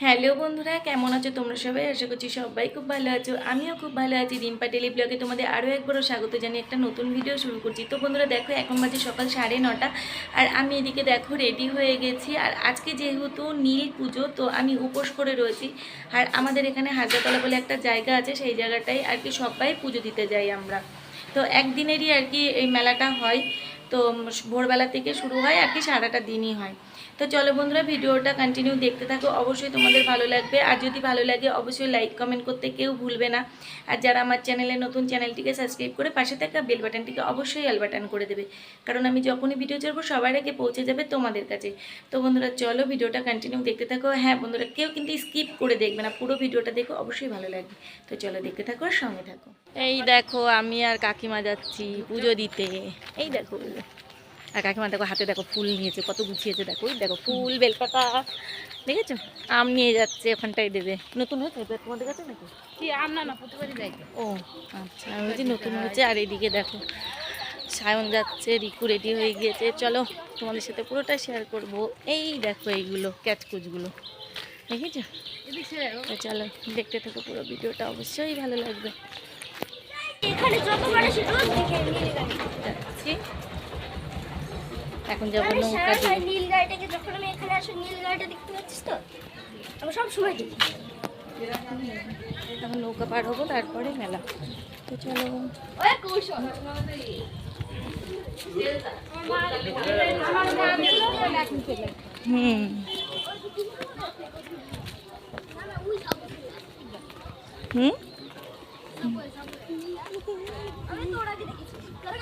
Hello বন্ধুরা, কেমন আছো তোমরা সবাই? আশা করছি সবাই খুব ভালো আছো, আমিও খুব ভালো আছি। রিম্পা টেলি ব্লগে তোমাদের আরও একবারও স্বাগত জানিয়ে একটা নতুন ভিডিও শুরু করছি। তো বন্ধুরা, দেখো, এখন বাজে সকাল সাড়ে নটা, আর আমি এদিকে, দেখো রেডি হয়ে গেছি। আর আজকে যেহেতু নীল পুজো, তো আমি উপোস করে রয়েছি। আর আমাদের এখানে হাজারতলা বলে একটা জায়গা আছে, সেই জায়গাটাই আর কি সবাই পুজো দিতে যাই আমরা। তো একদিনেরই আর কি এই মেলাটা হয়। তো ভোরবেলা থেকে শুরু হয় আর কি সারাটা দিনই হয়। তো চলো বন্ধুরা, ভিডিওটা কন্টিনিউ দেখতে থাকো। অবশ্যই তোমাদের ভালো লাগবে। আর যদি ভালো লাগে, অবশ্যই লাইক কমেন্ট করতে কেউ ভুলবে না। আর যারা আমার চ্যানেলে নতুন চ্যানেলটিকে সাবস্ক্রাইব করে পাশে থাকা বেল বাটনটিকে অবশ্যই অল বাটন করে দেবে। কারণ আমি যখনই ভিডিও ছাড়বো, সবার আগে পৌঁছে যাবে তোমাদের কাছে। তো বন্ধুরা, চলো ভিডিওটা কন্টিনিউ দেখতে থাকো। হ্যাঁ বন্ধুরা, কেউ কিন্তু স্কিপ করে দেখবে না। পুরো ভিডিওটা দেখো, অবশ্যই ভালো লাগবে। তো চলো দেখতে থাকো আর সঙ্গে থাকো। এই দেখো, আমি আর কাকিমা যাচ্ছি পুজো দিতে। এই দেখো। আর কাকিমা দেখো হাতে দেখো ফুল নিয়েছে কত গুছিয়েছে দেখো দেখো ফুল বেলপাতা দেখেছ আম নিয়ে যাচ্ছে ওখানটায় দেবে। নতুন হয়েছে? তোমাদের কাছে নাকি? কি আম না না প্রতিবারই যাই ও আচ্ছা আমি বলছি নতুন হয়েছে আর এদিকে দেখো সায়ন যাচ্ছে রিকু রেডি হয়ে গিয়েছে। চলো তোমাদের সাথে পুরোটা শেয়ার করব। এই দেখো এইগুলো ক্যাচকুচগুলো দেখেছ চলো দেখতে থাকো পুরো ভিডিওটা অবশ্যই ভালো লাগবে। এখানে যত মানুষ যাচ্ছি। এখন যাব নৌকা দিয়ে। নীল গাড়িটাকে যখন আমি এখানে আসি নীল গাড়িটা দেখতে পাচ্ছিস তো? আমি সব সময় দেখি। এখন নৌকা পার হব তারপরে মেলা। তো চলো হুম। হুম আমি তো ওর আগে দেখেছি তোর কাম হয়ে গেছে অনেক দিন আগে দেখেছিলাম, অনেক দূর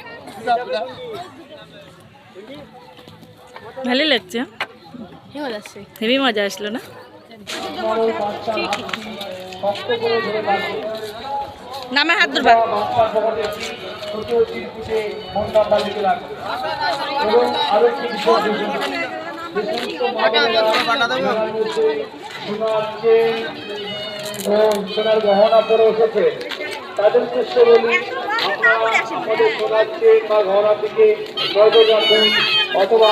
ভালো লাগছে। হেবি মজা আসলো না? নামে হাত ধরবা। সোনার গহনা পরে এসেছে তাদের উদ্দেশ্য বলি বা নজর রাখুন অথবা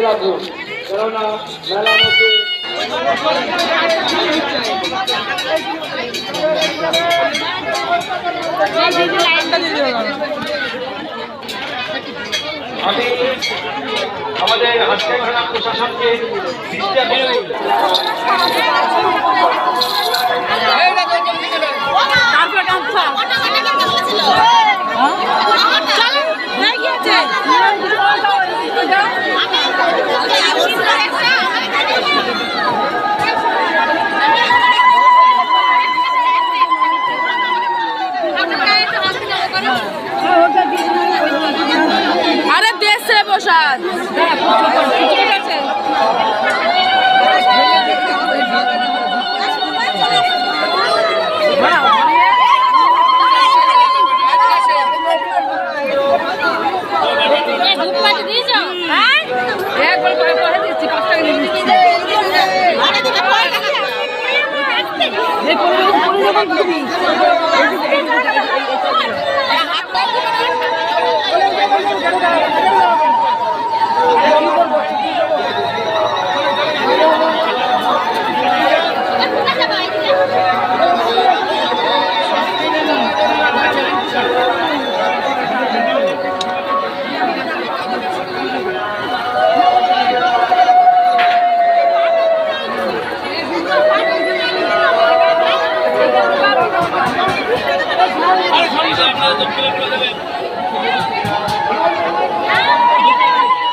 রাখুন। কেননা মধ্যে আমি আমাদের হাসপাতাল প্রশাসনকে দেশে বসার একবার করে করে দিচ্ছি পাঁচ টাকা নিয়ে নিচ্ছি এই করে দেবো, করে দেবো তুমি।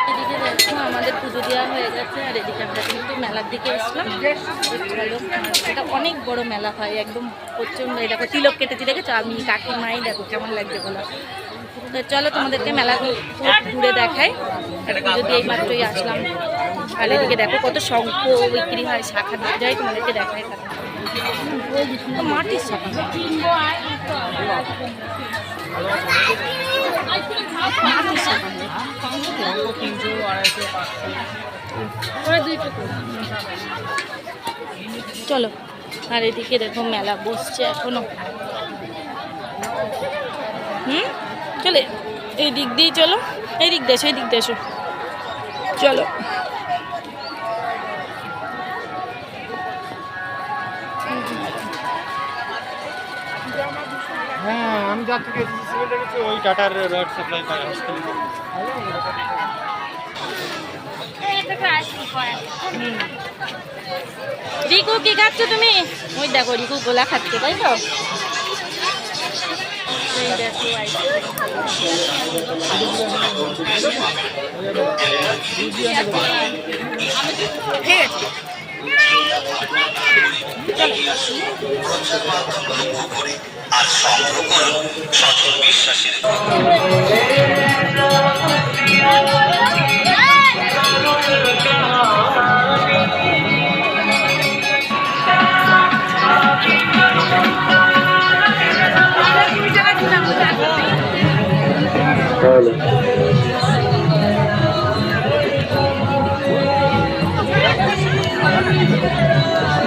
এদিকে দেখো আমাদের পুজো দেওয়া হয়ে গেছে আর এদিকে আমরা কিন্তু মেলার দিকে এসলাম চলো এটা অনেক বড় মেলা হয়, একদম প্রচণ্ড এই দেখো, তিলক কেটেছি, দেখেছ? আমি কাকিমাই দেখো কেমন লাগছে বলো। তো চলো তোমাদেরকে মেলা ঘুরে পুজো দিয়ে এই মাত্রই আসলাম আর এদিকে দেখো কত শঙ্খ বিক্রি হয়, শাখা যায় তোমাদেরকে দেখায় মাটির চলো। আর এদিকে দেখো মেলা বসছে এখনও। হুম? চলে এই দিক দিয়ে চলো। এই দিক এসো এই দিক এসো। চলো। হ্যাঁ আমি যার থেকে ওই টাটার রড সাপ্লাই করে রিকু কি খাচ্ছ তুমি? ওই দেখো রিকু গোলা খাচ্ছে তাই তো? এই দেখো ice-cream।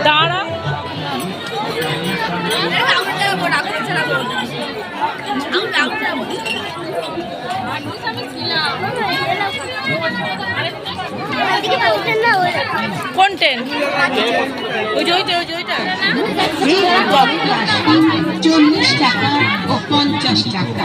দাঁড়া। চল্লিশ টাকা ও পঞ্চাশ টাকা।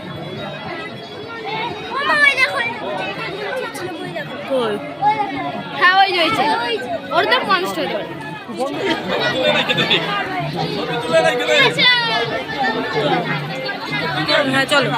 কই? হ্যাঁ ওর তো পঞ্চাশ টাকা হ্যাঁ চলো।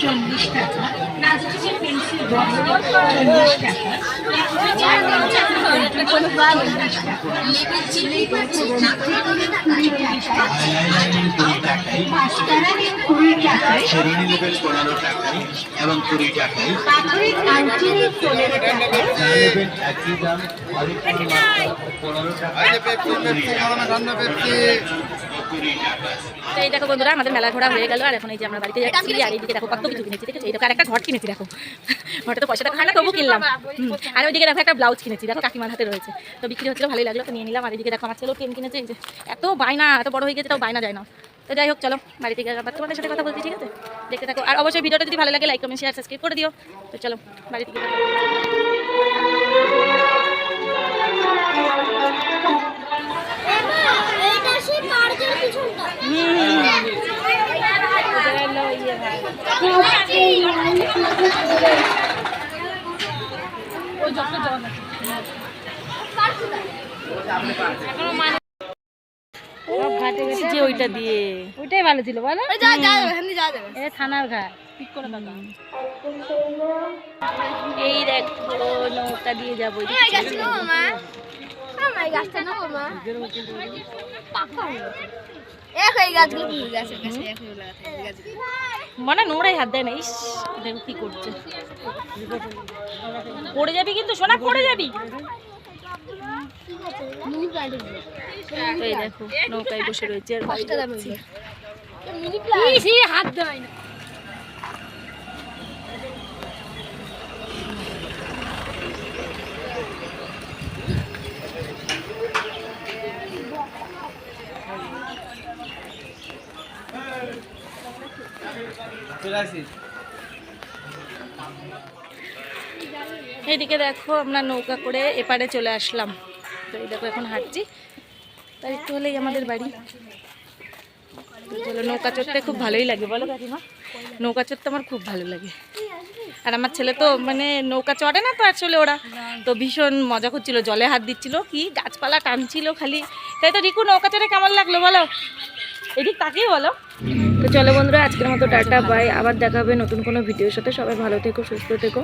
চল্লিশ টাকা পেন্সিল বক্স চল্লিশ টাকা টাকা টাকা শেরুনি নেবেন পনেরো টাকায় এবং কুড়ি টাকায় একই দাম পনেরো টাকায় তো এই দেখো বন্ধুরা, আমাদের মেলা ঘোরা হয়ে গেল, আর এখন এই যে আমরা বাড়িতে যাচ্ছি, আর এইদিকে দেখো কত কিছু কিনেছি, দেখেছ? এই দেখো আর একটা ঘট কিনেছি, দেখো। ঘটে তো পয়সা টাকা হয় না তবু কিনলাম আর ওইদিকে দেখো একটা ব্লাউজ কিনেছি, দেখো কাকিমার হাতে রয়েছে। তো বিক্রি হচ্ছিল, ভালোই লাগল, তো নিয়ে নিলাম। আর এদিকে দেখো আমার ছেলেও ট্রেন কিনেছে যে এত বায়না, এত বড় হয়ে গেছে, তাও বায়না যায় না। তো যাই হোক, চলো, বাড়ি থেকে আবার তোমাদের সাথে কথা বলছি, ঠিক আছে? দেখতে থাকো। আর অবশ্যই ভিডিওটা যদি ভালো লাগে লাইক কমেন্ট শেয়ার সাবস্ক্রাইব করে দিও। তো চলো, বাড়ি থেকে ওইটা দিয়ে ওইটাই ভালো ছিল বলো থানার ঘাট ঠিক করে দাও এই দেখো নৌকা দিয়ে যাব এই গাছটা নেব মা পাকা। এক এই গাছগুলো ফুল গাছের কাছে এক হয়ে লাগাতে গাছগুলো। মানে নোংরাই হাত দেয় না ইস দেখো কি করছে। পড়ে যাবি কিন্তু সোনা পড়ে যাবি। দেখো নৌকায় বসে রয়েছে হাত দেয় না। এইদিকে দেখো আমরা নৌকা করে এপারে চলে আসলাম। তো এই দেখো এখন হাঁটছি। তাই একটু হলেই আমাদের বাড়ি। চলো, নৌকা চড়তে খুব ভালোই লাগে, বলো কাকিমা। নৌকা চড়তে আমার খুব ভালো লাগে। আর আমার ছেলে তো মানে নৌকা চড়ে না তো আসলে ওরা। তো ভীষণ মজা করছিল, জলে হাত দিচ্ছিল, কি গাছপালা টানছিল খালি। তাই তো রিকু, নৌকা চড়ে কেমন লাগল বলো? এদিক তাকেই বলো। তো চলো বন্ধুরা, আজকের মতো টাটা বাই আবার দেখাবে নতুন কোনো ভিডিওর সাথে। সবাই ভালো থেকো, সুস্থ থেকো।